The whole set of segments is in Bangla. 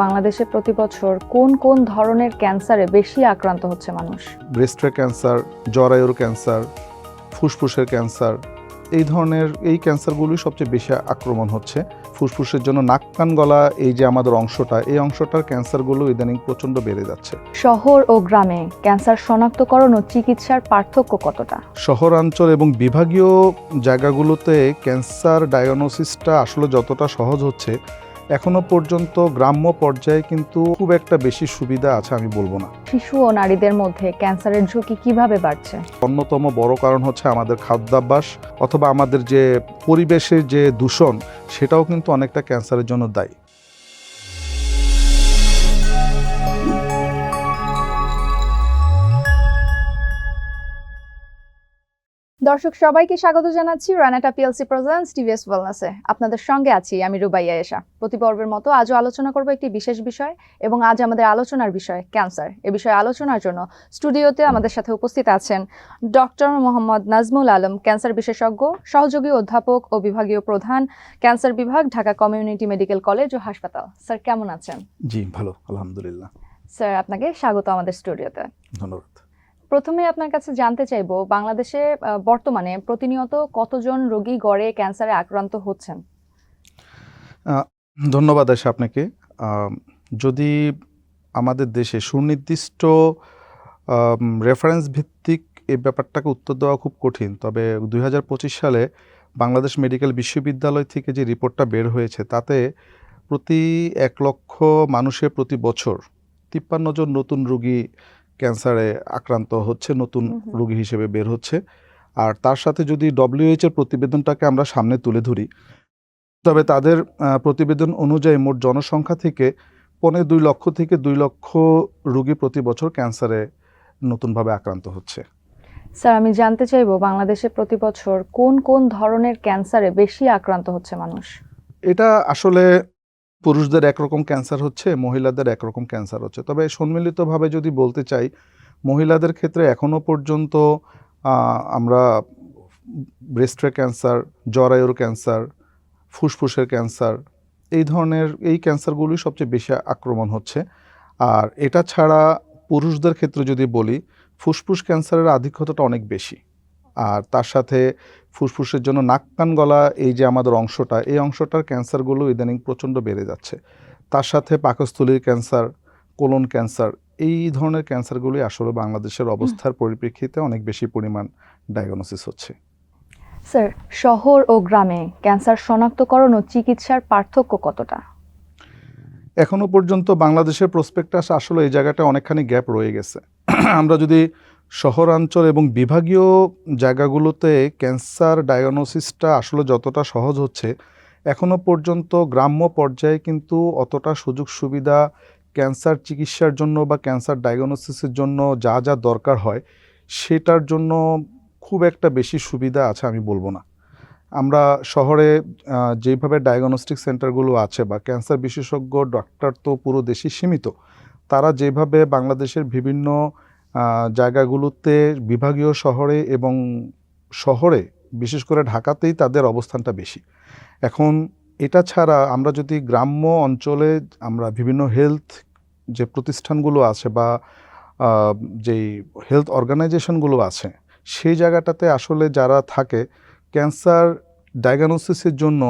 বাংলাদেশে প্রতি বছর কোন কোন ধরনের ক্যান্সারে বেশি আক্রান্ত হচ্ছে মানুষ? ব্রেস্টের ক্যান্সার জরায়ুর ক্যান্সার ফুসফুসের ক্যান্সার এই ধরনের এই ক্যান্সারগুলোই সবচেয়ে বেশি আক্রমণ হচ্ছে। ফুসফুসের জন্য নাক কান গলা এই যে আমাদের অংশটা এই অংশটার ক্যান্সারগুলো ইদানিং প্রচণ্ড বেড়ে যাচ্ছে। শহর ও গ্রামে ক্যান্সার শনাক্তকরণ ও চিকিৎসার পার্থক্য কতটা? শহরাঞ্চল এবং বিভাগীয় জায়গাগুলোতে ক্যান্সার ডায়াগনোসিসটা আসলে যতটা সহজ হচ্ছে এখনও পর্যন্ত গ্রাম্য পর্যায়ে কিন্তু খুব একটা বেশি সুবিধা আছে আমি বলব না। শিশু ও নারীদের মধ্যে ক্যান্সারের ঝুঁকি কীভাবে বাড়ছে? অন্যতম বড় কারণ হচ্ছে আমাদের খাদ্যাভ্যাস অথবা আমাদের যে পরিবেশের যে দূষণ সেটাও কিন্তু অনেকটা ক্যান্সারের জন্য দায়ী। দর্শক সবাইকে স্বাগত জানাচ্ছি রানাটা পিএলসি প্রেজেন্টস টিভিএস ওয়েলনেসে আপনাদের সঙ্গে আছি আমি রুবাইয়া এশা। প্রতি পর্বের মতো আজও আলোচনা করব একটি বিশেষ বিষয় এবং আজ আমাদের আলোচনার বিষয় ক্যান্সার এ বিষয়ে আলোচনার জন্য স্টুডিওতে আমাদের সাথে উপস্থিত আছেন ডক্টর মোহাম্মদ নাজমুল আলম ক্যান্সার বিশেষজ্ঞ সহযোগী অধ্যাপক ও বিভাগীয় প্রধান ক্যান্সার বিভাগ ঢাকা কমিউনিটি মেডিকেল কলেজ ও হাসপাতাল। স্যার কেমন আছেন? জি ভালো আলহামদুলিল্লাহ। স্যার আপনাকে স্বাগত আমাদের স্টুডিওতে। ধন্যবাদ। প্রথমে আপনার কাছে জানতে চাইব, বাংলাদেশে বর্তমানে প্রতিনিয়ত কতজন রোগী গড়ে ক্যান্সারে আক্রান্ত হচ্ছেন? ধন্যবাদ আশা আপনাকে। যদি আমাদের দেশে সুনির্দিষ্ট রেফারেন্স ভিত্তিক এই ব্যাপারটাকে উত্তর দেওয়া খুব কঠিন, তবে দুই হাজার পঁচিশ সালে বাংলাদেশ মেডিকেল বিশ্ববিদ্যালয় থেকে যে রিপোর্টটা বের হয়েছে, তাতে প্রতি এক লক্ষ মানুষের প্রতি বছর তিপ্পান্ন জন নতুন রোগী ক্যান্সারে আক্রান্ত হচ্ছে নতুন। রোগী হিসেবে বের হচ্ছে। আর তার সাথে যদি ডব্লিউএইচ এর প্রতিবেদনটাকে আমরা সামনে তুলে ধরি তবে তাদের প্রতিবেদন অনুযায়ী মোট জনসংখ্যা থেকে পৌনে দুই লক্ষ থেকে দুই লক্ষ রোগী প্রতি বছর ক্যান্সারে নতুনভাবে আক্রান্ত হচ্ছে। স্যার আমি জানতে চাইব বাংলাদেশে প্রতি বছর কোন কোন ধরনের ক্যান্সারে বেশি আক্রান্ত হচ্ছে মানুষ? এটা আসলে পুরুষদের একরকম ক্যান্সার হচ্ছে, মহিলাদের একরকম ক্যান্সার হচ্ছে। তবে সম্মিলিতভাবে যদি বলতে চাই, মহিলাদের ক্ষেত্রে এখনও পর্যন্ত আমরা ব্রেস্টের ক্যান্সার জরায়ুর ক্যান্সার ফুসফুসের ক্যান্সার এই ধরনের, এই ক্যান্সারগুলোই সবচেয়ে বেশি আক্রমণ হচ্ছে। আর এটা ছাড়া পুরুষদের ক্ষেত্রে যদি বলি, ফুসফুস ক্যান্সারের আধিক্যতাটা অনেক বেশি। আর তার সাথে ফুসফুসের জন্য নাক কান গলা এই যে আমাদের অংশটা এই অংশটার ক্যান্সারগুলো ইদানিং প্রচণ্ড বেড়ে যাচ্ছে। তার সাথে পাকস্থলীর ক্যান্সার কোলন ক্যান্সার এই ধরনের ক্যান্সারগুলি আসলে বাংলাদেশের অবস্থার পরিপ্রেক্ষিতে অনেক বেশি পরিমাণ ডায়াগনোসিস হচ্ছে। স্যার শহর ও গ্রামে ক্যান্সার শনাক্তকরণ ও চিকিৎসার পার্থক্য কতটা? এখনও পর্যন্ত বাংলাদেশের প্রসপেক্টাস আসলে এই জায়গাটা অনেকখানি গ্যাপ রয়ে গেছে। আমরা যদি শহরাঞ্চল এবং বিভাগীয় জায়গাগুলোতে ক্যান্সার ডায়াগনোসিসটা আসলে যতটা সহজ হচ্ছে এখনও পর্যন্ত গ্রাম্য পর্যায়ে কিন্তু অতটা সুযোগ সুবিধা ক্যান্সার চিকিৎসার জন্য বা ক্যান্সার ডায়াগনোসিসের জন্য যা যা দরকার হয়, সেটার জন্য খুব একটা বেশি সুবিধা আছে আমি বলব না। আমরা শহরে যেভাবে ডায়াগনস্টিক সেন্টারগুলো আছে বা ক্যান্সার বিশেষজ্ঞ, ডক্টর তো পুরো দেশে সীমিত, তারা যেভাবে বাংলাদেশের বিভিন্ন জায়গাগুলোতে বিভাগীয় শহরে এবং শহরে, বিশেষ করে ঢাকাতেই তাদের অবস্থানটা বেশি। এখন এটা ছাড়া আমরা যদি গ্রাম্য অঞ্চলে আমরা বিভিন্ন হেলথ যে প্রতিষ্ঠানগুলো আছে বা যেই হেলথ অর্গানাইজেশনগুলো আছে, সেই জায়গাটাতে আসলে যারা থাকে, ক্যান্সার ডায়াগনোসিসের জন্য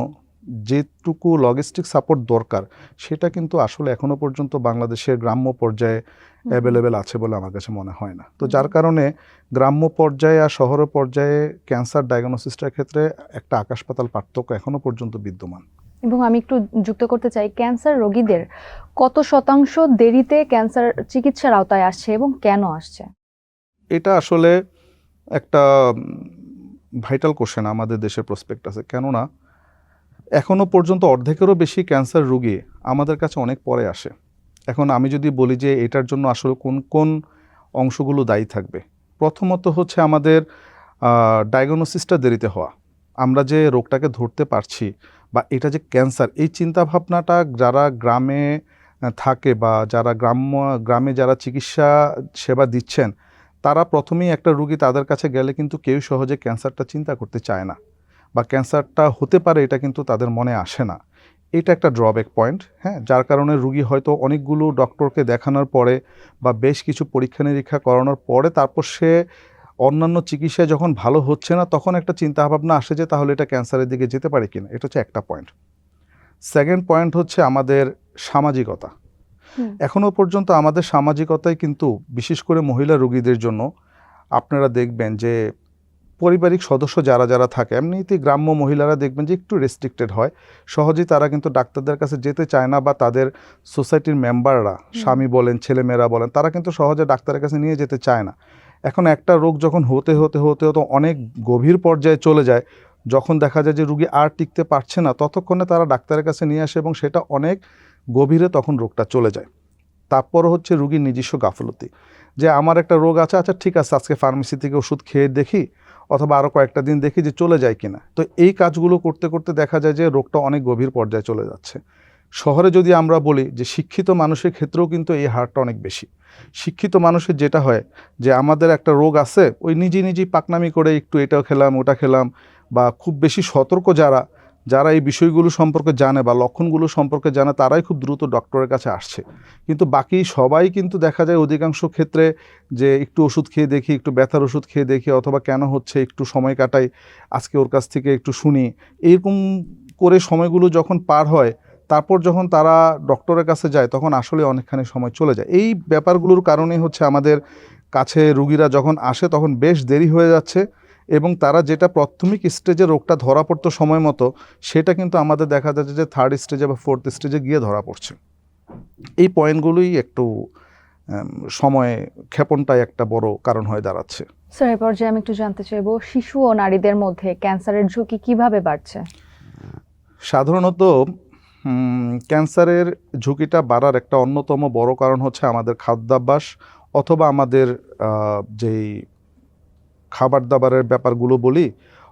যেটুকু লজিস্টিক সাপোর্ট দরকার সেটা কিন্তু আসলে এখনও পর্যন্ত বাংলাদেশের গ্রাম্য পর্যায়ে অ্যাভেলেবেল আছে বলে আমার কাছে মনে হয় না। তো যার কারণে গ্রাম্য পর্যায়ে আর শহর পর্যায়ে ক্যান্সার ডায়াগনোসিসটার ক্ষেত্রে একটা আকাশ পাতাল পার্থক্য এখনও পর্যন্ত বিদ্যমান। এবং আমি একটু যুক্ত করতে চাই ক্যান্সার রোগীদের কত শতাংশ দেরিতে ক্যান্সার চিকিৎসার আওতায় আসছে এবং কেন আসছে? এটা আসলে একটা ভাইটাল কোশ্চেন আমাদের দেশের প্রসপেক্ট আছে। কেননা এখনও পর্যন্ত অর্ধেকেরও বেশি ক্যান্সার রোগী আমাদের কাছে অনেক পরে আসে। এখন আমি যদি বলি যে এটার জন্য আসলে কোন কোন অংশগুলো দায়ী থাকবে? প্রথমত হচ্ছে আমাদের ডায়াগনোসিসটা দেরিতে হওয়া। আমরা যে রোগটাকে ধরতে পারছি বা এটা যে ক্যান্সার, এই চিন্তাভাবনাটা যারা গ্রামে থাকে বা যারা গ্রাম্য, গ্রামে যারা চিকিৎসা সেবা দিচ্ছেন, তারা প্রথমেই একটা রুগী তাদের কাছে গেলে কিন্তু কেউ সহজে ক্যান্সারটা চিন্তা করতে চায় না। বা ক্যান্সারটা হতে পারে এটা কিন্তু তাদের মনে আসে না। এটা একটা ড্রব্যাক পয়েন্ট হ্যাঁ? যার কারণে রুগী হয়তো অনেকগুলো ডক্টরকে দেখানোর পরে বা বেশ কিছু পরীক্ষা নিরীক্ষা করানোর পরে তারপর সে অন্যান্য চিকিৎসায় যখন ভালো হচ্ছে না তখন একটা চিন্তা ভাবনা আসে যে তাহলে এটা ক্যান্সারের দিকে যেতে পারে কিনা। এটা হচ্ছে একটা পয়েন্ট সেকেন্ড পয়েন্ট হচ্ছে আমাদের সামাজিকতা। এখনও পর্যন্ত আমাদের সামাজিকতায় কিন্তু বিশেষ করে মহিলা রোগীদের জন্য আপনারা দেখবেন যে পারিবারিক সদস্য যারা যারা থাকে এমনিতে গ্রাম্য মহিলারা দেখবেন যে একটু রেস্ট্রিক্টেড হয়। সহজেই তারা কিন্তু ডাক্তারদের কাছে যেতে চায় না বা তাদের সোসাইটির মেম্বাররা স্বামী বলেন ছেলেমেয়েরা বলেন তারা কিন্তু সহজে ডাক্তারের কাছে নিয়ে যেতে চায় না। এখন একটা রোগ যখন হতে হতে হতে হতে অনেক গভীর পর্যায়ে চলে যায় যখন দেখা যায় যে রুগী আর টিকতে পারছে না ততক্ষণে তারা ডাক্তারের কাছে নিয়ে আসে এবং সেটা অনেক গভীরে তখন রোগটা চলে যায়। তারপর হচ্ছে রুগীর নিজস্ব গাফলতি। যে আমার একটা রোগ আছে আচ্ছা ঠিক আছে আজকে ফার্মেসি থেকে ওষুধ খেয়ে দেখি অথবা আরও কয়েকটা দিন দেখি যে চলে যায় কিনা। তো এই কাজগুলো করতে করতে দেখা যায় যে রোগটা অনেক গভীর পর্যায়ে চলে যাচ্ছে। শহরে যদি আমরা বলি যে শিক্ষিত মানুষের ক্ষেত্রেও কিন্তু এই হারটা অনেক বেশি। শিক্ষিত মানুষের যেটা হয় যে আমাদের একটা রোগ আছে, ওই নিজে, নিজেই পাকনামি করে একটু এটাও খেলাম, ওটা খেলাম, বা খুব বেশি সতর্ক যারা যারা এই বিষয়গুলো সম্পর্কে জানে বা লক্ষণগুলো সম্পর্কে জানে, তারাই খুব দ্রুত ডক্টরের কাছে আসছে। কিন্তু বাকি সবাই কিন্তু দেখা যায় অধিকাংশ ক্ষেত্রে যে একটু ওষুধ খেয়ে দেখি, একটু ব্যথার ওষুধ খেয়ে দেখি অথবা কেন হচ্ছে একটু সময় কাটাই, আজকে ওর কাছ থেকে একটু শুনি। এরকম করে সময়গুলো যখন পার হয়, তারপর যখন তারা ডক্টরের কাছে যায়, তখন আসলে অনেকখানি সময় চলে যায়। এই ব্যাপারগুলোর কারণেই হচ্ছে আমাদের কাছে রুগীরা যখন আসে, তখন বেশ দেরি হয়ে যাচ্ছে। এবং তারা যেটা প্রাথমিক স্টেজে রোগটা ধরা পড়তো সময় মতো সেটা কিন্তু আমাদের দেখা যাচ্ছে যে থার্ড স্টেজে বা ফোর্থ স্টেজে গিয়ে ধরা পড়ছে। এই পয়েন্টগুলোই একটু সময় ক্ষেপণটাই একটা বড় কারণ হয়ে দাঁড়াচ্ছে। স্যার এই পর্যায়ে আমি একটু জানতে চাইব শিশু ও নারীদের মধ্যে ক্যান্সারের ঝুঁকি কীভাবে বাড়ছে? সাধারণত ক্যান্সারের ঝুঁকিটা বাড়ার একটা অন্যতম বড় কারণ হচ্ছে আমাদের খাদ্যাভ্যাস অথবা আমাদের যেই খাবার দাবারের ব্যাপারগুলো বলি,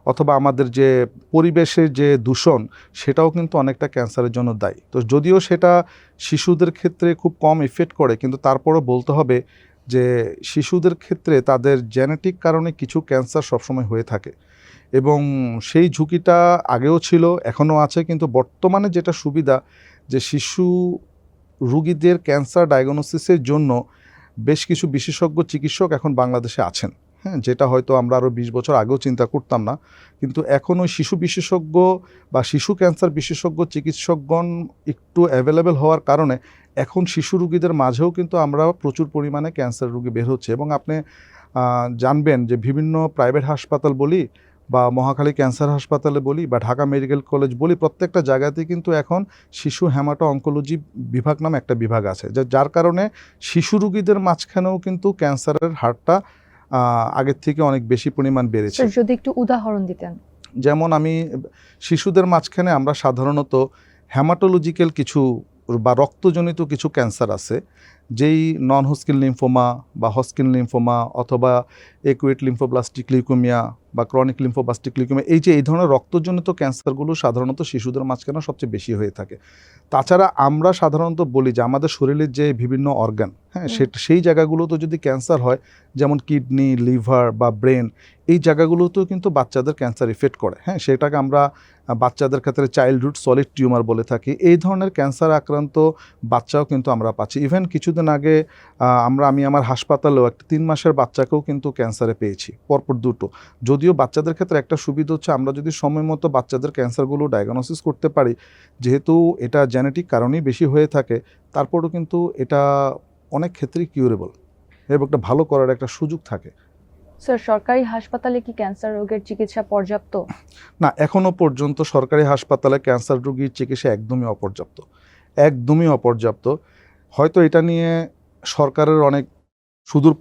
অথবা আমাদের যে পরিবেশের যে দূষণ, সেটাও কিন্তু অনেকটা ক্যান্সারের জন্য দায়ী। তো যদিও সেটা শিশুদের ক্ষেত্রে খুব কম ইফেক্ট করে, কিন্তু তারপরও বলতে হবে যে শিশুদের ক্ষেত্রে তাদের জেনেটিক কারণে কিছু ক্যান্সার সবসময় হয়ে থাকে। এবং সেই ঝুঁকিটা আগেও ছিল, এখনও আছে, কিন্তু বর্তমানে যেটা সুবিধা যে শিশু রুগীদের ক্যান্সার ডায়াগনোসিসের জন্য বেশ কিছু বিশেষজ্ঞ চিকিৎসক এখন বাংলাদেশে আছেন। হ্যাঁ যেটা হয়তো আমরা আরও বিশ বছর আগেও চিন্তা করতাম না। কিন্তু এখন ওই শিশু বিশেষজ্ঞ বা শিশু ক্যান্সার বিশেষজ্ঞ চিকিৎসকগণ একটু অ্যাভেলেবেল হওয়ার কারণে এখন শিশু রুগীদের মাঝেও কিন্তু আমরা প্রচুর পরিমাণে ক্যান্সার রুগী বের হচ্ছে। এবং আপনি জানবেন যে বিভিন্ন প্রাইভেট হাসপাতাল বলি বা মহাখালী ক্যান্সার হাসপাতালে বলি বা ঢাকা মেডিকেল কলেজ বলি, প্রত্যেকটা জায়গাতে কিন্তু এখন শিশু হ্যামাটো অঙ্কোলজি বিভাগ নামে একটা বিভাগ আছে। যার কারণে শিশু রুগীদের মাঝখানেও কিন্তু ক্যান্সারের হারটা আগের থেকে অনেক বেশি পরিমাণ বেড়েছে। যদি একটু উদাহরণ দিতেন। যেমন আমি শিশুদের মাঝখানে আমরা সাধারণত হ্যামাটোলজিক্যাল কিছু বা রক্তজনিত কিছু ক্যান্সার আছে যেই নন হস্কিন লিম্ফোমা বা হস্কিন লিম্ফোমা অথবা একুয়েট লিম্ফোপ্লাস্টিক লিউকোমিয়া বা ক্রনিক লিম্ফোব্লাস্টিক লিউকোমিয়া এই যে এই ধরনের রক্তজনিত ক্যান্সারগুলো সাধারণত শিশুদের মাঝখানে সবচেয়ে বেশি হয়ে থাকে। তাছাড়া আমরা সাধারণত বলি যে আমাদের শরীরের যে বিভিন্ন অর্গান হ্যাঁ সেই জায়গাগুলোতে যদি ক্যান্সার হয় যেমন কিডনি লিভার বা ব্রেন এই জায়গাগুলোতেও কিন্তু বাচ্চাদের ক্যান্সার ইফেক্ট করে। হ্যাঁ সেটাকে আমরা বাচ্চাদের ক্ষেত্রে চাইল্ডহুড সলিড টিউমার বলে থাকি। এই ধরনের ক্যান্সার আক্রান্ত বাচ্চাও কিন্তু আমরা পাচ্ছি। ইভেন কিছুদিন আগে আমরা আমি আমার হাসপাতালেও একটা তিন মাসের বাচ্চাকেও কিন্তু ক্যান্সারে পেয়েছি পরপর দুটো। যদিও বাচ্চাদের ক্ষেত্রে একটা সুবিধা হচ্ছে আমরা যদি সময় মতো বাচ্চাদের ক্যান্সারগুলো ডায়াগনোসিস করতে পারি যেহেতু এটা জেনেটিক কারণেই বেশি হয়ে থাকে তারপরও কিন্তু এটা অনেক ক্ষেত্রেই কিউরেবল এবং একটা ভালো করার একটা সুযোগ থাকে। স্যার সরকারি হাসপাতালে কি ক্যান্সার রোগের চিকিৎসা পর্যাপ্ত? না এখনও পর্যন্ত সরকারি হাসপাতালে ক্যান্সার রোগীর চিকিৎসা একদমই অপর্যাপ্ত একদমই অপর্যাপ্ত। হয়তো এটা নিয়ে সরকারের অনেক সুদূর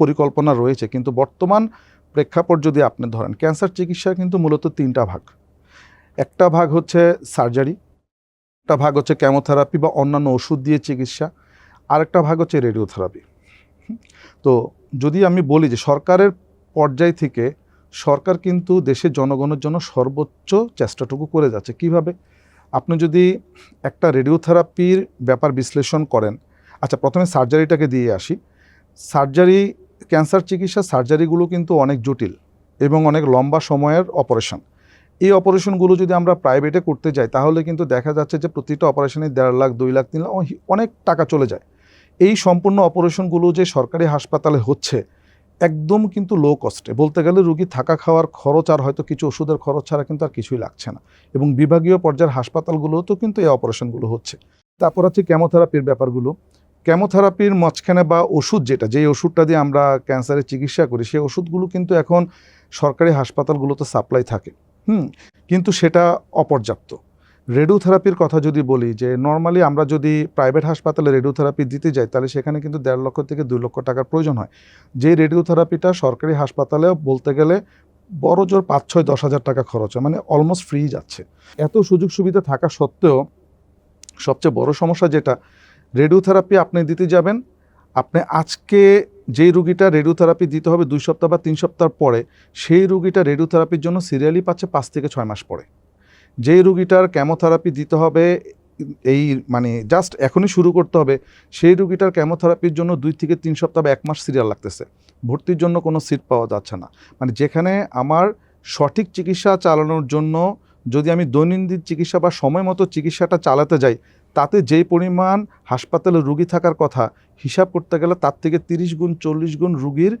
পরিকল্পনা রয়েছে কিন্তু বর্তমান প্রেক্ষাপট যদি আপনি ধরেন, ক্যান্সার চিকিৎসা কিন্তু মূলত তিনটা ভাগ। একটা ভাগ হচ্ছে সার্জারি, একটা ভাগ হচ্ছে কেমোথেরাপি বা অন্যান্য ওষুধ দিয়ে চিকিৎসা, আরেকটা ভাগ হচ্ছে রেডিওথেরাপি। তো যদি আমি বলি যে সরকারের পর্যায় থেকে সরকার কিন্তু দেশের জনগণের জন্য সর্বোচ্চ চেষ্টাটুকু করে যাচ্ছে। কীভাবে? আপনি যদি একটা রেডিওথেরাপির ব্যাপার বিশ্লেষণ করেন আচ্ছা প্রথমে সার্জারিটাকে দিয়ে আসি। সার্জারি ক্যান্সার চিকিৎসা সার্জারিগুলো কিন্তু অনেক জটিল এবং অনেক লম্বা সময়ের অপারেশন। এই অপারেশনগুলো যদি আমরা প্রাইভেটে করতে যাই, তাহলে কিন্তু দেখা যাচ্ছে যে প্রতিটা অপারেশনে দেড় লাখ, দুই লাখ, তিন লাখ অনেক টাকা চলে যায়। এই সম্পূর্ণ অপারেশনগুলো যে সরকারি হাসপাতালে হচ্ছে, একদম কিন্তু লো কস্টে বলতে গেলে রুগী থাকা খাওয়ার খরচ আর হয়তো কিছু ওষুধের খরচ ছাড়া কিন্তু আর কিছুই লাগছে না। এবং বিভাগীয় পর্যায়ের হাসপাতালগুলোতেও কিন্তু এই অপারেশনগুলো হচ্ছে। তারপর হচ্ছে কেমোথেরাপির ব্যাপারগুলো। কেমোথেরাপির মাঝখানে বা ওষুধ যেটা, যেই ওষুধটা দিয়ে আমরা ক্যান্সারের চিকিৎসা করি, সেই ওষুধগুলো কিন্তু এখন সরকারি হাসপাতালগুলোতে সাপ্লাই থাকে। হুম, কিন্তু সেটা অপর্যাপ্ত। রেডিওথেরাপির কথা যদি বলি, যে নর্মালি আমরা যদি প্রাইভেট হাসপাতালে রেডিওথেরাপি দিতে যাই, তাহলে সেখানে কিন্তু দেড় লক্ষ থেকে দুই লক্ষ টাকার প্রয়োজন হয়। যে রেডিওথেরাপিটা সরকারি হাসপাতালে বলতে গেলে বড় জোর পাঁচ ছয় দশ হাজার টাকা খরচ হয় মানে অলমোস্ট ফ্রি যাচ্ছে। এত সুযোগ সুবিধা থাকা সত্ত্বেও সবচেয়ে বড় সমস্যা যেটা রেডিওথেরাপি আপনি দিতে যাবেন। আপনি আজকে যেই রুগীটা রেডিওথেরাপি দিতে হবে দুই সপ্তাহ বা তিন সপ্তাহ পরে, সেই রুগীটা রেডিওথেরাপির জন্য সিরিয়ালি পাচ্ছে পাঁচ থেকে ছয় মাস পরে। যেই রুগীটার ক্যামোথেরাপি দিতে হবে, এই মানে জাস্ট এখনই শুরু করতে হবে, সেই রুগীটার কেমোথেরাপির জন্য দুই থেকে তিন সপ্তাহ বা এক মাস সিরিয়াল লাগতেছে। ভর্তির জন্য কোনো সিট পাওয়া যাচ্ছে না। মানে যেখানে আমার সঠিক চিকিৎসা চালানোর জন্য যদি আমি দৈনন্দিন চিকিৎসা বা সময় মতো চিকিৎসাটা চালাতে যাই তাতে যেই পরিমাণ হাসপাতালে রুগী থাকার কথা হিসাব করতে গেলে তার থেকে তিরিশ গুণ, চল্লিশ গুণ রুগীর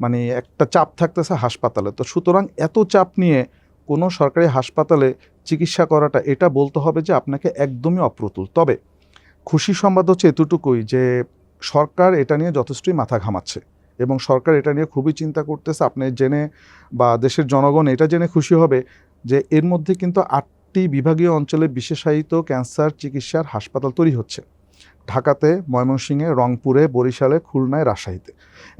মানে একটা চাপ থাকতেছে হাসপাতালে। তো সুতরাং এত চাপ নিয়ে কোনো সরকারি হাসপাতালে চিকিৎসা করাটা, এটা বলতে হবে যে আপনাকে একদমই অপ্রতুল। তবে খুশি সংবাদ হচ্ছে এতটুকুই যে সরকার এটা নিয়ে যথেষ্টই মাথা ঘামাচ্ছে এবং সরকার এটা নিয়ে খুবই চিন্তা করতেছে। আপনি জেনে বা দেশের জনগণ এটা জেনে খুশি হবে যে এর মধ্যে কিন্তু আটটি বিভাগীয় অঞ্চলে বিশেষায়িত ক্যান্সার চিকিৎসার হাসপাতাল তৈরি হচ্ছে। ঢাকাতে ময়মনসিংহে রংপুরে বরিশালে খুলনায় রাজশাহীতে।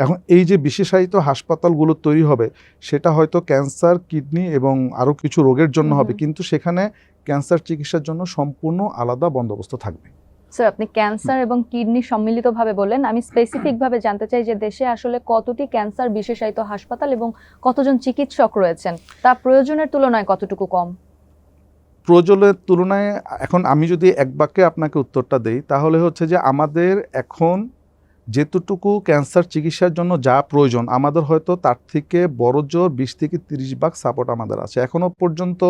এখন এই যে বিশেষায়িত হাসপাতালগুলো তৈরি হবে সেটা হয়তো ক্যান্সার কিডনি এবং আরও কিছু রোগের জন্য হবে। কিন্তু সেখানে ক্যান্সার চিকিৎসার জন্য সম্পূর্ণ আলাদা বন্দোবস্ত থাকবে। স্যার আপনি ক্যান্সার এবং কিডনি সম্মিলিতভাবে বললেন। আমি স্পেসিফিকভাবে জানতে চাই যে দেশে আসলে কতটি ক্যান্সার বিশেষায়িত হাসপাতাল এবং কতজন চিকিৎসক রয়েছেন? তা প্রয়োজনের তুলনায় কতটুকু কম? প্রয়োজনের তুলনায় এখন আমি যদি এক বাক্যে আপনাকে উত্তরটা দেই, তাহলে হচ্ছে যে আমাদের এখন যেতটুকু ক্যান্সার চিকিৎসার জন্য যা প্রয়োজন, আমাদের হয়তো তার থেকে বড় জোর বিশ থেকে তিরিশ ভাগ সাপোর্ট আমাদের আছে। এখনও পর্যন্ত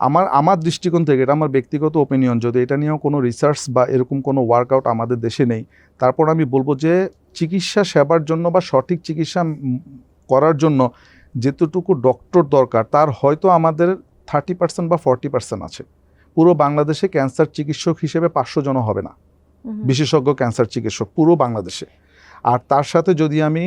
আমার আমার দৃষ্টিকোণ থেকে এটা আমার ব্যক্তিগত ওপিনিয়ন যদি এটা নিয়েও কোনো রিসার্চ বা এরকম কোনো ওয়ার্কআউট আমাদের দেশে নেই, তারপর আমি বলব যে চিকিৎসা সেবার জন্য বা সঠিক চিকিৎসা করার জন্য যেতটুকু ডক্টর দরকার, তার হয়তো আমাদের থার্টি পার্সেন্ট বা ফর্টি পার্সেন্ট আছে। পুরো বাংলাদেশে ক্যান্সার চিকিৎসক হিসেবে পাঁচশো জন হবে না। বিশেষজ্ঞ ক্যান্সার চিকিৎসক পুরো বাংলাদেশে। আর তার সাথে যদি আমি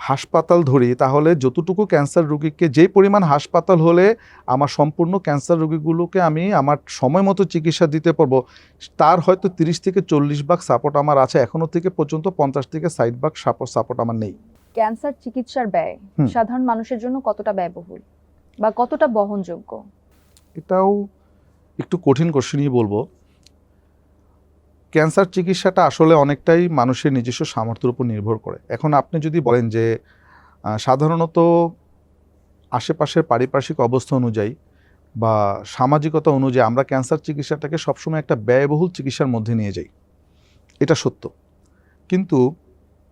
হাসপাতাল ধরি তাহলে যতটুকু ক্যান্সার রোগীকে যে পরিমাণ হাসপাতাল হলে আমার সম্পূর্ণ ক্যান্সার রোগীগুলোকে আমি আমার সময় মতো চিকিৎসা দিতে পারব তার হয়তো তিরিশ থেকে চল্লিশ ভাগ সাপোর্ট আমার আছে। এখনও থেকে পর্যন্ত পঞ্চাশ থেকে ষাট ভাগ সাপোর্ট সাপোর্ট আমার নেই। ক্যান্সার চিকিৎসার ব্যয় সাধারণ মানুষের জন্য কতটা ব্যয়বহুল? বা কতটা বহনযোগ্য? এটাও একটু কঠিন কোশ্চেনই বলব। ক্যান্সার চিকিৎসাটা আসলে অনেকটাই মানুষের নিজস্ব সামর্থ্যের উপর নির্ভর করে। এখন আপনি যদি বলেন যে সাধারণত আশেপাশের পারিপার্শ্বিক অবস্থা অনুযায়ী বা সামাজিকতা অনুযায়ী আমরা ক্যান্সার চিকিৎসাটাকে সবসময় একটা ব্যয়বহুল চিকিৎসার মধ্যে নিয়ে যাই। এটা সত্য। কিন্তু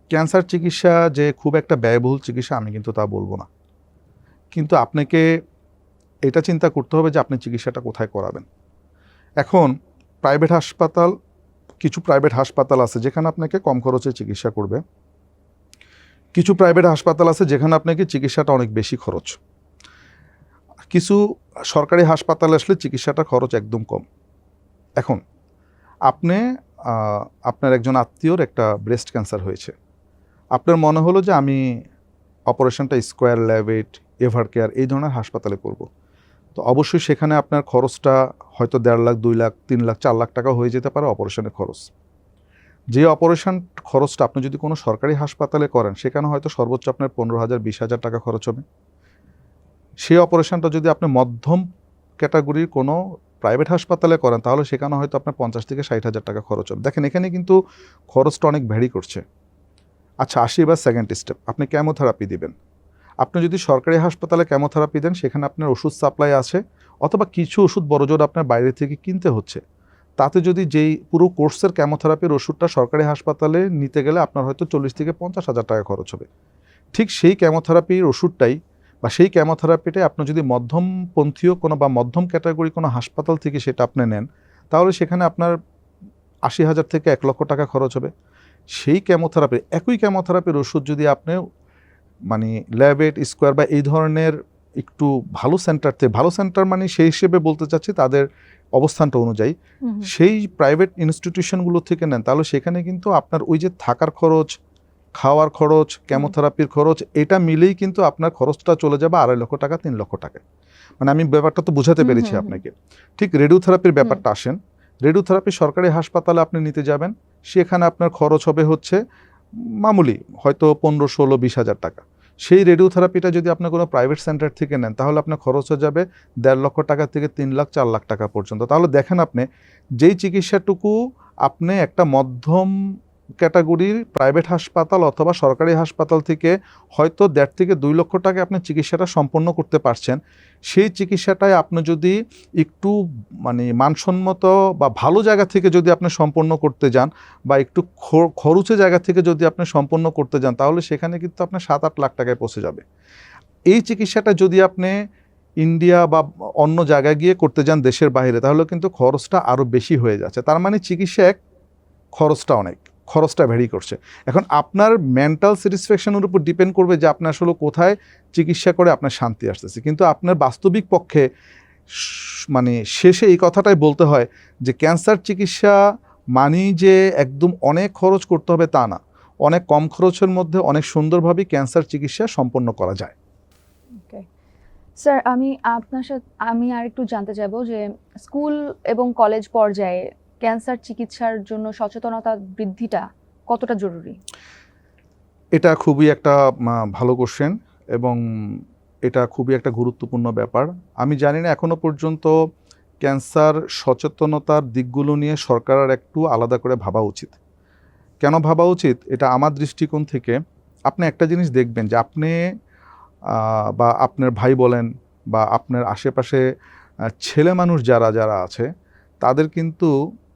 ক্যান্সার চিকিৎসা যে খুব একটা ব্যয়বহুল চিকিৎসা আমি কিন্তু তা বলব না। কিন্তু আপনাকে এটা চিন্তা করতে হবে যে আপনি চিকিৎসাটা কোথায় করাবেন। এখন প্রাইভেট হাসপাতাল, কিছু প্রাইভেট হাসপাতাল আছে যেখানে আপনাকে কম খরচে চিকিৎসা করবে। কিছু প্রাইভেট হাসপাতাল আছে যেখানে আপনাকে চিকিৎসাটা অনেক বেশি খরচ। কিছু সরকারি হাসপাতালে আসলে চিকিৎসাটা খরচ একদম কম। এখন, আপনি আপনার একজন আত্মীয়র একটা ব্রেস্ট ক্যান্সার হয়েছে। আপনার মনে হলো যে আমি অপারেশনটা স্কোয়ার ল্যাবেট এভার কেয়ার এই ধরনের হাসপাতালে করব। তো অবশ্যই সেখানে আপনার খরচটা হয়তো দেড় লাখ, দুই লাখ, তিন লাখ, চার লাখ টাকা হয়ে যেতে পারে অপারেশনের খরচ। যে অপারেশন খরচটা আপনি যদি কোনো সরকারি হাসপাতালে করেন, সেখানে হয়তো সর্বোচ্চ আপনার পনেরো হাজার, বিশ হাজার টাকা খরচ হবে। সেই অপারেশনটা যদি আপনি মধ্যম ক্যাটাগরির কোনো প্রাইভেট হাসপাতালে করেন, তাহলে সেখানে হয়তো আপনার পঞ্চাশ থেকে ষাট হাজার টাকা খরচ হবে। দেখেন, এখানে কিন্তু খরচটা অনেক ভ্যারি করছে। আচ্ছা আসি এবার সেকেন্ড স্টেপ আপনি কেমোথেরাপি দিবেন। আপনি যদি সরকারি হাসপাতালে কেমোথেরাপি দেন, সেখানে আপনার ওষুধ সাপ্লাই আছে অথবা কিছু ওষুধ বড়জোর আপনার বাইরে থেকে কিনতে হচ্ছে। তাতে যদি যেই পুরো কোর্সের কেমোথেরাপির ওষুধটা সরকারি হাসপাতালে নিতে গেলে আপনার হয়তো চল্লিশ থেকে পঞ্চাশ হাজার টাকা খরচ হবে। ঠিক সেই কেমোথেরাপির ওষুধটাই বা সেই কেমোথেরাপিটা আপনি যদি মধ্যমপন্থীয় কোনো বা মধ্যম ক্যাটাগরি কোনো হাসপাতাল থেকে সেটা আপনি নেন, তাহলে সেখানে আপনার আশি হাজার থেকে এক লক্ষ টাকা খরচ হবে। সেই কেমোথেরাপি, একই কেমোথেরাপির ওষুধ যদি আপনি মানে ল্যাবেট স্কোয়ার বা এই ধরনের একটু ভালো সেন্টার থেকে ভালো সেন্টার মানে সেই হিসেবে বলতে চাচ্ছি তাদের অবস্থানটা অনুযায়ী। সেই প্রাইভেট ইনস্টিটিউশনগুলো থেকে নেন তাহলে সেখানে কিন্তু আপনার ওই যে থাকার খরচ খাওয়ার খরচ কেমোথেরাপির খরচ এটা মিলেই কিন্তু আপনার খরচটা চলে যাবে আড়াই লক্ষ টাকা তিন লক্ষ টাকা মানে আমি ব্যাপারটা তো বোঝাতে পেরেছি। আপনাকে। ঠিক রেডিওথেরাপির ব্যাপারটা আসেন। রেডিওথেরাপি সরকারি হাসপাতালে আপনি নিতে যাবেন। সেখানে আপনার খরচ হবে হচ্ছে মামুলি, হয়তো পনেরো, ষোলো, বিশ হাজার টাকা। সেই রেডিওথেরাপিটা যদি আপনি কোনো প্রাইভেট সেন্টার থেকে নেন, তাহলে আপনার খরচ হয়ে যাবে দেড় লক্ষ টাকা থেকে তিন লাখ, চার লাখ টাকা পর্যন্ত। তাহলে দেখেন আপনি, যেই চিকিৎসাটুকু আপনি একটা মধ্যম ক্যাটাগরির প্রাইভেট হাসপাতাল অথবা সরকারি হাসপাতাল থেকে হয়তো দেড় থেকে দুই লক্ষ টাকা আপনি চিকিৎসাটা সম্পন্ন করতে পারছেন। সেই চিকিৎসাটাই আপনি যদি একটু মানে মানসম্মত বা ভালো জায়গা থেকে যদি আপনি সম্পন্ন করতে যান বা একটু খরুচে জায়গা থেকে যদি আপনি সম্পন্ন করতে যান, তাহলে সেখানে কিন্তু আপনার সাত আট লাখ টাকায় পৌঁছে যাবে। এই চিকিৎসাটা যদি আপনি ইন্ডিয়া বা অন্য জায়গায় গিয়ে করতে যান দেশের বাইরে, তাহলে কিন্তু খরচটা আরও বেশি হয়ে যাচ্ছে। তার মানে চিকিৎসা এক খরচটা অনেক। খরচটা ভ্যারি করছে। এখন আপনার মেন্টাল স্যাটিসফ্যাকশনের উপর ডিপেন্ড করবে যে আপনি আসলে কোথায় চিকিৎসা করে আপনার শান্তি আসতেছে। কিন্তু আপনার বাস্তবিক পক্ষে মানে শেষে এই কথাটাই বলতে হয় যে ক্যান্সার চিকিৎসা মানেই যে একদম অনেক খরচ করতে হবে তা না। অনেক কম খরচের মধ্যে অনেক সুন্দরভাবে ক্যান্সার চিকিৎসা সম্পন্ন করা যায়। স্যার আমি আপনার সাথে আমি আর একটু জানতে চাইব যে স্কুল এবং কলেজ পর্যায়ে ক্যান্সার চিকিৎসার জন্য সচেতনতা বৃদ্ধিটা কতটা জরুরি? এটা খুবই একটা ভালো কোশ্চেন এবং এটা খুবই একটা গুরুত্বপূর্ণ ব্যাপার। আমি জানি না এখনও পর্যন্ত ক্যান্সার সচেতনতার দিকগুলো নিয়ে সরকারের একটু আলাদা করে ভাবা উচিত। কেন ভাবা উচিত? এটা আমার দৃষ্টিকোণ থেকে আপনি একটা জিনিস দেখবেন যে আপনি বা আপনার ভাই বলেন বা আপনার আশেপাশে ছেলে মানুষ যারা যারা আছে, তাদের কিন্তু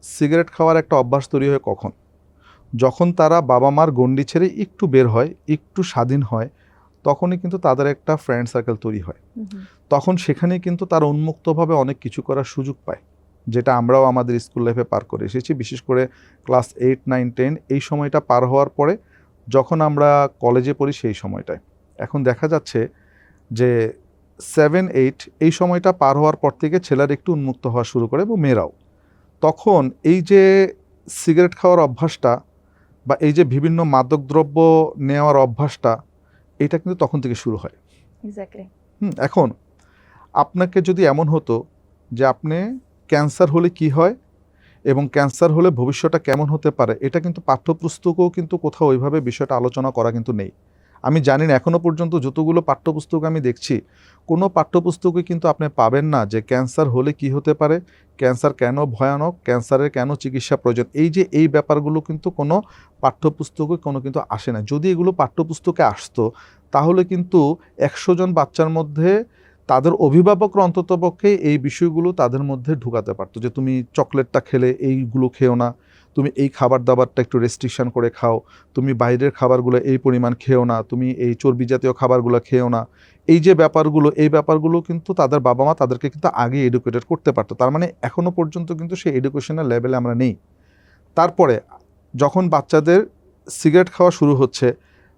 সিগারেট খাওয়ার একটা অভ্যাস তৈরি হয় কখন? যখন তারা বাবা মার গণ্ডি ছেড়ে একটু বের হয় একটু স্বাধীন হয় তখনই কিন্তু তাদের একটা ফ্রেন্ড সার্কেল তৈরি হয়। তখন সেখানে কিন্তু তারা উন্মুক্তভাবে অনেক কিছু করার সুযোগ পায় যেটা আমরাও আমাদের স্কুল লাইফে পার করে এসেছি। বিশেষ করে ক্লাস এইট নাইন টেন এই সময়টা পার হওয়ার পরে যখন আমরা কলেজে পড়ি সেই সময়টায়। এখন দেখা যাচ্ছে যে সেভেন এইট এই সময়টা পার হওয়ার পর থেকে ছেলেরা একটু উন্মুক্ত হওয়া শুরু করে এবং মেয়েরাও। তখন এই যে সিগারেট খাওয়ার অভ্যাসটা বা এই যে বিভিন্ন মাদকদ্রব্য নেওয়ার অভ্যাসটা এটা কিন্তু তখন থেকে শুরু হয়। হুম এখন আপনাকে যদি এমন হতো যে আপনি ক্যান্সার হলে কি হয় এবং ক্যান্সার হলে ভবিষ্যৎটা কেমন হতে পারে এটা কিন্তু পাঠ্যপুস্তকেও কিন্তু কোথাও ওইভাবে বিষয়টা আলোচনা করা কিন্তু নেই। আমি জানি না এখনও পর্যন্ত যতগুলো পাঠ্যপুস্তক আমি দেখছি, কোনো পাঠ্যপুস্তকে কিন্তু আপনি পাবেন না যে ক্যান্সার হলে কি হতে পারে, ক্যান্সার কেন ভয়ানক, ক্যান্সারের কেন চিকিৎসা প্রয়োজন। এই যে, এই ব্যাপারগুলো কিন্তু কোনো পাঠ্যপুস্তকে কোনো কিন্তু আসে না। যদি এগুলো পাঠ্যপুস্তকে আসতো, তাহলে কিন্তু একশো জন বাচ্চার মধ্যে তাদের অভিভাবকরা অন্ততপক্ষে এই বিষয়গুলো তাদের মধ্যে ঢুকাতে পারতো যে, তুমি চকলেটটা খেলে, এইগুলো খেও না। তুমি এই খাবার দাবারটা একটু রেস্ট্রিকশন করে খাও। তুমি বাইরের খাবারগুলো এই পরিমাণ খেও না। তুমি এই চর্বি জাতীয় খাবারগুলো খেও না। এই যে ব্যাপারগুলো, এই ব্যাপারগুলো কিন্তু তাদের বাবা মা তাদেরকে কিন্তু আগে এডুকেটেড করতে পারতো। তার মানে এখনও পর্যন্ত কিন্তু সেই এডুকেশনের লেভেলে আমরা নেই। তারপরে যখন বাচ্চাদের সিগারেট খাওয়া শুরু হচ্ছে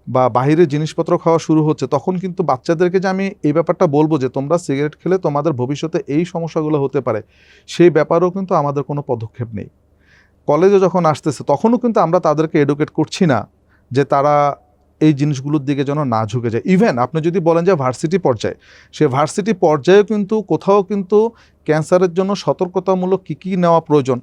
বা বাইরের জিনিসপত্র খাওয়া শুরু হচ্ছে, তখন কিন্তু বাচ্চাদেরকে যে আমি এই ব্যাপারটা বলব যে, তোমরা সিগারেট খেলে তোমাদের ভবিষ্যতে এই সমস্যাগুলো হতে পারে। সেই ব্যাপারেও কিন্তু আমাদের কোনো পদক্ষেপ নেই। কলেজে যখন আসতেছে তখনও কিন্তু আমরা তাদেরকে এডুকেট করছি না যে তারা এই জিনিসগুলোর দিকে যেন না ঝুঁকে যায়। ইভেন আপনি যদি বলেন যে ভার্সিটি পর্যায়ে সে ভার্সিটি পর্যায়েও কিন্তু কোথাও কিন্তু ক্যান্সারের জন্য সতর্কতামূলক কী কী নেওয়া প্রয়োজন?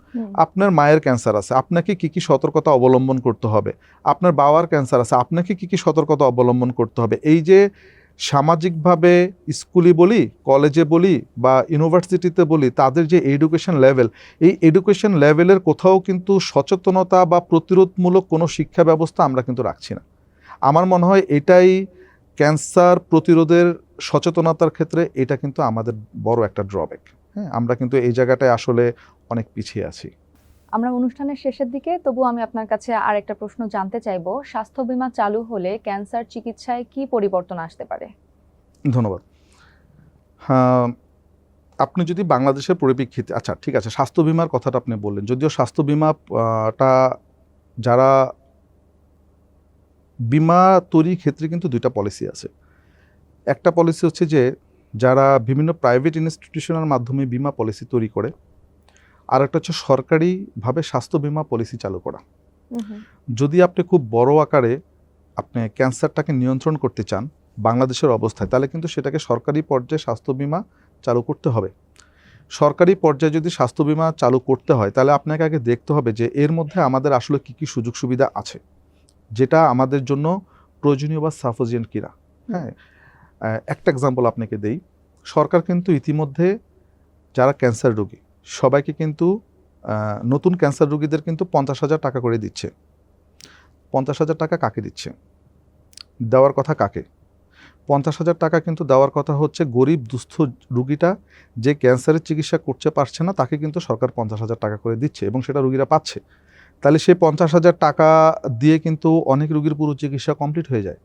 আপনার মায়ের ক্যান্সার আছে আপনাকে কী কী সতর্কতা অবলম্বন করতে হবে? আপনার বাবার ক্যান্সার আছে আপনাকে কী কী সতর্কতা অবলম্বন করতে হবে? এই যে সামাজিকভাবে স্কুলে বলি, কলেজে বলি বা ইউনিভার্সিটিতে বলি, তাদের যে এডুকেশন লেভেল, এই এডুকেশন লেভেলের কোথাও কিন্তু সচেতনতা বা প্রতিরোধমূলক কোনো শিক্ষা ব্যবস্থা আমরা কিন্তু রাখছি না। আমার মনে হয় এটাই ক্যান্সার প্রতিরোধের সচেতনতার ক্ষেত্রে এটা কিন্তু আমাদের বড় একটা ড্রব্যাক হ্যাঁ আমরা কিন্তু এই জায়গাটায় আসলে অনেক পিছিয়ে আছি। আমরা অনুষ্ঠানের শেষের দিকে তবু আমি আপনার কাছে আর একটা প্রশ্ন জানতে চাইব। স্বাস্থ্য বীমা চালু হলে ক্যান্সার চিকিৎসায় কি পরিবর্তন আসতে পারে? ধন্যবাদ। হ্যাঁ আপনি যদি বাংলাদেশের পরিপ্রেক্ষিতে আচ্ছা ঠিক আছে, স্বাস্থ্য বিমার কথাটা আপনি বললেন। যদিও স্বাস্থ্য বিমাটা যারা বিমা তৈরির ক্ষেত্রে কিন্তু দুইটা পলিসি আছে। একটা পলিসি হচ্ছে যে, যারা বিভিন্ন প্রাইভেট ইনস্টিটিউশনের মাধ্যমে বিমা পলিসি তৈরি করে আর একটা হচ্ছে সরকারিভাবে স্বাস্থ্য বিমা পলিসি চালু করা। যদি আপনি খুব বড় আকারে আপনি ক্যান্সারটাকে নিয়ন্ত্রণ করতে চান বাংলাদেশের অবস্থায় তাহলে কিন্তু সেটাকে সরকারি পর্যায়ে স্বাস্থ্য বিমা চালু করতে হবে। সরকারি পর্যায়ে যদি স্বাস্থ্য বিমা চালু করতে হয় তাহলে আপনাকে আগে দেখতে হবে যে এর মধ্যে আমাদের আসলে কি কি সুযোগ সুবিধা আছে যেটা আমাদের জন্য প্রয়োজনীয় বা সাফিসিয়েন্ট কিনা। হ্যাঁ একটা এক্সাম্পল আপনাকে দেই। সরকার কিন্তু ইতিমধ্যে যারা ক্যান্সার রোগী সবাইকে কিন্তু নতুন ক্যান্সার রোগীদের কিন্তু পঞ্চাশ হাজার টাকা করে দিচ্ছে। পঞ্চাশ হাজার টাকা কাকে দিচ্ছে? দেওয়ার কথা কাকে? পঞ্চাশ হাজার টাকা কিন্তু দেওয়ার কথা হচ্ছে গরিব দুস্থ রুগীটা যে ক্যান্সারের চিকিৎসা করতে পারছে না তাকে কিন্তু সরকার পঞ্চাশ হাজার টাকা করে দিচ্ছে এবং সেটা রুগীরা পাচ্ছে। তাহলে সেই পঞ্চাশ হাজার টাকা দিয়ে কিন্তু অনেক রুগীর পুরো চিকিৎসা কমপ্লিট হয়ে যায়।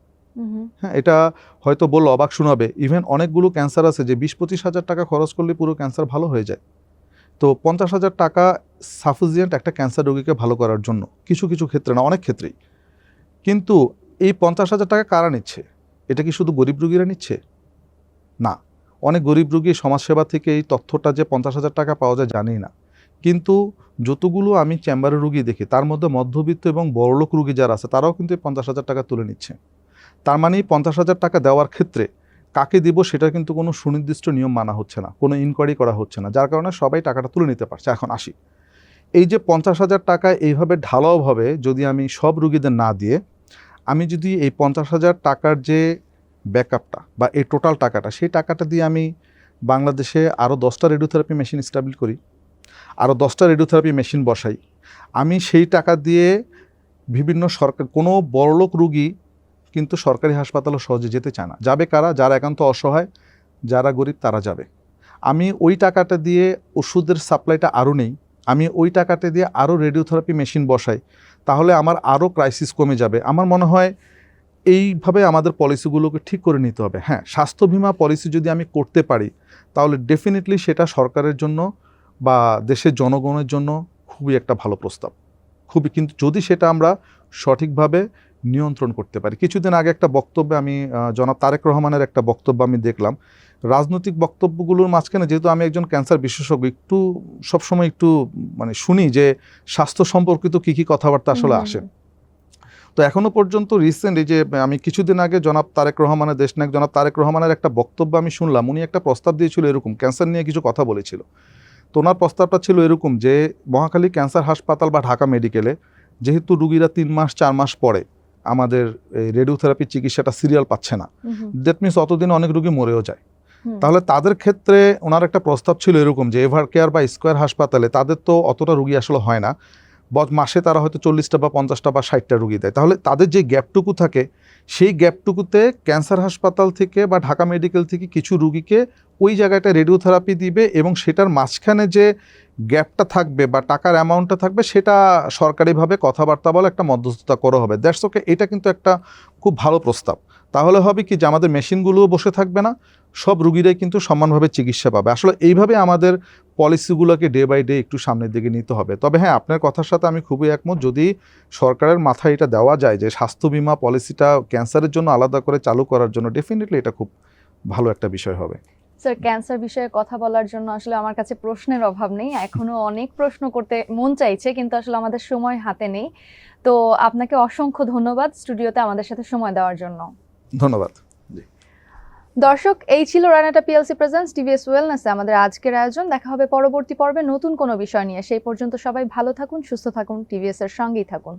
হ্যাঁ এটা হয়তো বলল অবাক শোনাবে। ইভেন অনেকগুলো ক্যান্সার আছে যে বিশ পঁচিশ হাজার টাকা খরচ করলে পুরো ক্যান্সার ভালো হয়ে যায়। তো পঞ্চাশ হাজার টাকা সাফিসিয়েন্ট একটা ক্যান্সার রোগীকে ভালো করার জন্য, কিছু কিছু ক্ষেত্রে না, অনেক ক্ষেত্রেই। কিন্তু এই পঞ্চাশ হাজার টাকা কারা নিচ্ছে? এটা কি শুধু গরিব রুগীরা নিচ্ছে? না, অনেক গরিব রুগী সমাজসেবা থেকে এই তথ্যটা যে পঞ্চাশ হাজার টাকা পাওয়া যায় জানি না। কিন্তু যতগুলো আমি চেম্বারে রুগী দেখি, তার মধ্যে মধ্যবিত্ত এবং বড়লোক রুগী যারা আছে, তারাও কিন্তু এই পঞ্চাশ হাজার টাকা তুলে নিচ্ছে। তার মানে পঞ্চাশ হাজার টাকা দেওয়ার ক্ষেত্রে কাকে দিব সেটা কিন্তু কোনো সুনির্দিষ্ট নিয়ম মানা হচ্ছে না, কোনো ইনকোয়ারি করা হচ্ছে না, যার কারণে সবাই টাকাটা তুলে নিতে পারছে। এখন আসি। এই যে পঞ্চাশ হাজার টাকা এইভাবে ঢালাওভাবে যদি আমি সব রুগীদের না দিয়ে, আমি যদি এই পঞ্চাশ হাজার টাকার যে ব্যাকআপটা বা এই টোটাল টাকাটা, সেই টাকাটা দিয়ে আমি বাংলাদেশে আরও দশটা রেডিওথেরাপি মেশিন স্টাবল করি আরও দশটা রেডিওথেরাপি মেশিন বসাই, আমি সেই টাকা দিয়ে বিভিন্ন সরকার, কোনো বড়লোক রুগী কিন্তু সরকারি হাসপাতালে সহজে যেতে চায় না। যাবে কারা? যারা একান্ত অসহায়, যারা গরিব, তারা যাবে। আমি ওই টাকাটা দিয়ে ওষুধের সাপ্লাইটা আরও নেই। আমি ওই টাকাটা দিয়ে আরও রেডিওথেরাপি মেশিন বসাই, তাহলে আমার আরও ক্রাইসিস কমে যাবে। আমার মনে হয় এইভাবে আমাদের পলিসিগুলোকে ঠিক করে নিতে হবে। হ্যাঁ স্বাস্থ্য বিমা পলিসি যদি আমি করতে পারি, তাহলে ডেফিনেটলি সেটা সরকারের জন্য বা দেশের জনগণের জন্য খুবই একটা ভালো প্রস্তাব। খুবই, কিন্তু যদি সেটা আমরা সঠিকভাবে নিয়ন্ত্রণ করতে পারি। কিছুদিন আগে একটা বক্তব্যে আমি জনাব তারেক রহমানের একটা বক্তব্য আমি দেখলাম। রাজনৈতিক বক্তব্যগুলোর মাঝখানে যেহেতু আমি একজন ক্যান্সার বিশেষজ্ঞ একটু সবসময় একটু মানে শুনি যে স্বাস্থ্য সম্পর্কিত কী কী কথাবার্তা আসলে আসে। তো এখনও পর্যন্ত রিসেন্ট এই যে আমি কিছুদিন আগে জনাব তারেক রহমানের দেশনায়ক জনাব তারেক রহমানের একটা বক্তব্য আমি শুনলাম উনি একটা প্রস্তাব দিয়েছিল এরকম ক্যান্সার নিয়ে কিছু কথা বলেছিল। তো ওনার প্রস্তাবটা ছিল এরকম যে মহাখালী ক্যান্সার হাসপাতাল বা ঢাকা মেডিকেলে যেহেতু রুগীরা তিন মাস চার মাস পরে আমাদের এই রেডিওথেরাপি চিকিৎসাটা সিরিয়াল পাচ্ছে না। দ্যাট মিনস অতদিন অনেক রুগী মরেও যায়। তাহলে তাদের ক্ষেত্রে ওনার একটা প্রস্তাব ছিল এরকম যে এভার কেয়ার বা স্কোয়ার হাসপাতালে তাদের তো অতটা রুগী আসলে হয় না। বদ মাসে তারা হয়তো চল্লিশটা বা পঞ্চাশটা বা ষাটটা রুগী দেয়। তাহলে তাদের যে গ্যাপটুকু থাকে সেই গ্যাপটুকুতে ক্যান্সার হাসপাতাল থেকে বা ঢাকা মেডিকেল থেকে কিছু রুগীকে ওই জায়গাটা রেডিওথেরাপি দিবে এবং সেটার মাঝখানে যে গ্যাপটা থাকবে বা টাকার অ্যামাউন্টটা থাকবে, সেটা সরকারিভাবে কথাবার্তা বলে একটা মধ্যস্থতা করা হবে। দ্যাটস ওকে এটা কিন্তু একটা খুব ভালো প্রস্তাব। তাহলে হবে কি যে আমাদের মেশিনগুলোও বসে থাকবে না সব রুগীরাই কিন্তু সমানভাবে চিকিৎসা পাবে। আসলে এইভাবে আমাদের পলিসিগুলোকে ডে বাই ডে একটু সামনের দিকে নিতে হবে। তবে হ্যাঁ আপনার কথার সাথে আমি খুবই একমত। যদি সরকারের মাথায় এটা দেওয়া যায় যে স্বাস্থ্য বিমা পলিসিটা ক্যান্সারের জন্য আলাদা করে চালু করার জন্য ডেফিনেটলি এটা খুব ভালো একটা বিষয় হবে। স্যার ক্যান্সার বিষয়ে কথা বলার জন্য আসলে আমার কাছে প্রশ্নের অভাব নেই। এখনও অনেক প্রশ্ন করতে মন চাইছে কিন্তু আসলে আমাদের সময় হাতে নেই। তো আপনাকে অসংখ্য ধন্যবাদ স্টুডিওতে আমাদের সাথে সময় দেওয়ার জন্য। ধন্যবাদ। দর্শক, এই ছিল রানাটা পিএলসি প্রেজেন্স টিভিএস ওয়েলনেসে আমাদের আজকের আয়োজন। দেখা হবে পরবর্তী পর্বে নতুন কোনো বিষয় নিয়ে। সেই পর্যন্ত সবাই ভালো থাকুন, সুস্থ থাকুন টিভিএস এর সঙ্গেই থাকুন।